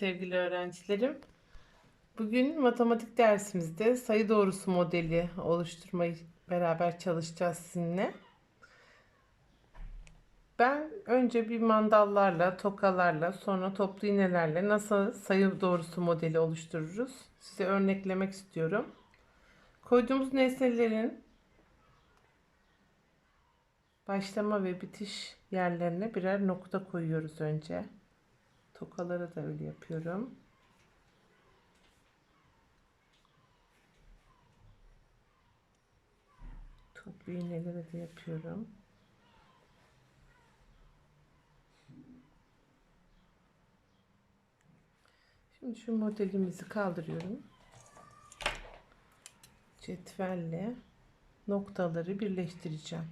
sevgili öğrencilerim. Bugün matematik dersimizde sayı doğrusu modeli oluşturmayı beraber çalışacağız sizinle. Ben önce bir mandallarla, tokalarla, sonra toplu iğnelerle nasıl sayı doğrusu modeli oluştururuz? Size örneklemek istiyorum. Koyduğumuz nesnelerin başlama ve bitiş yerlerine birer nokta koyuyoruz önce. Tokaları da öyle yapıyorum. Toplu iğneleri de yapıyorum. Şimdi şu modelimizi kaldırıyorum. Cetvelle noktaları birleştireceğim.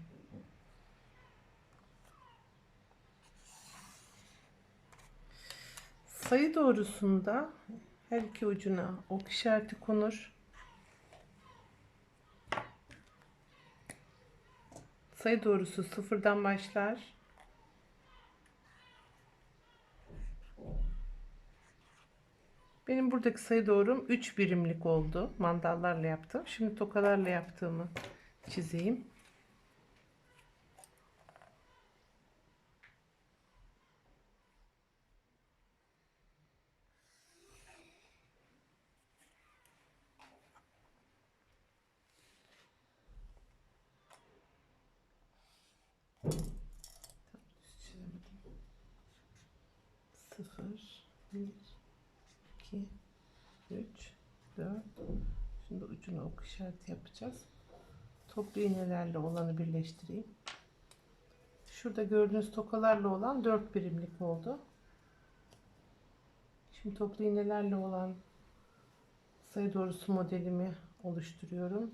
Sayı doğrusunda her iki ucuna ok işareti konur. Sayı doğrusu sıfırdan başlar. Benim buradaki sayı doğrum 3 birimlik oldu. Mandallarla yaptım. Şimdi tokalarla yaptığımı çizeyim. Sıfır, bir, iki, üç, dört. Şimdi ucuna ok işareti yapacağız. Toplu iğnelerle olanı birleştireyim. Şurada gördüğünüz tokalarla olan 4 birimlik oldu. Şimdi toplu iğnelerle olan sayı doğrusu modelimi oluşturuyorum.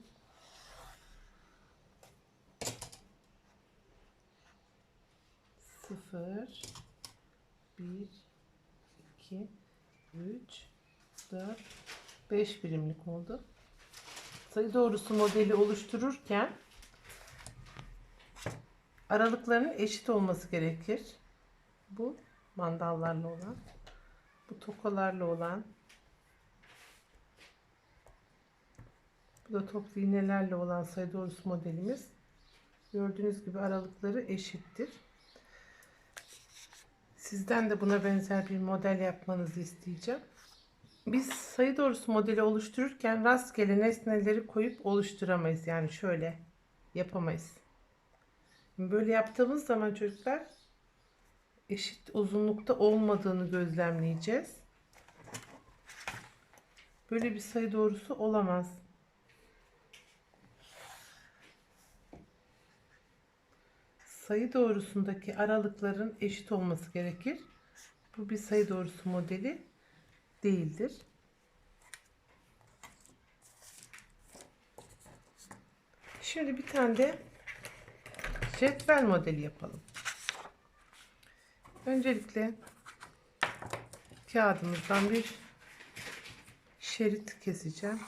Sıfır, bir, iki, üç, dört, beş birimlik oldu. Sayı doğrusu modeli oluştururken aralıklarının eşit olması gerekir. Bu mandallarla olan, bu tokalarla olan, bu da toplu iğnelerle olan sayı doğrusu modelimiz. Gördüğünüz gibi aralıkları eşittir. Sizden de buna benzer bir model yapmanızı isteyeceğim. Biz sayı doğrusu modeli oluştururken rastgele nesneleri koyup oluşturamayız. Yani şöyle yapamayız. Böyle yaptığımız zaman çocuklar eşit uzunlukta olmadığını gözlemleyeceğiz. Böyle bir sayı doğrusu olamaz. Sayı doğrusundaki aralıkların eşit olması gerekir. Bu bir sayı doğrusu modeli değildir. Şimdi bir tane de cetvel modeli yapalım. Öncelikle kağıdımızdan bir şerit keseceğim.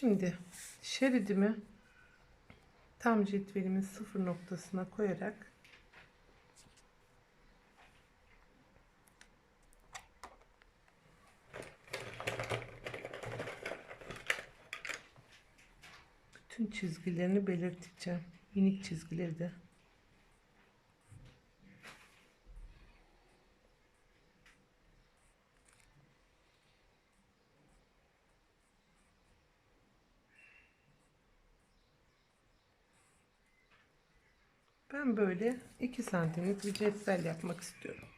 Şimdi şeridimi tam cetvelimin sıfır noktasına koyarak bütün çizgilerini belirteceğim. Minik çizgileri de. Ben böyle 2 santimlik bir cetvel yapmak istiyorum.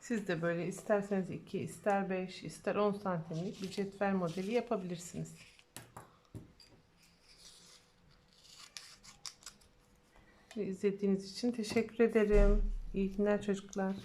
Siz de böyle isterseniz 2, ister 5, ister 10 santimlik bir cetvel modeli yapabilirsiniz. İzlediğiniz için teşekkür ederim. İyi günler çocuklar.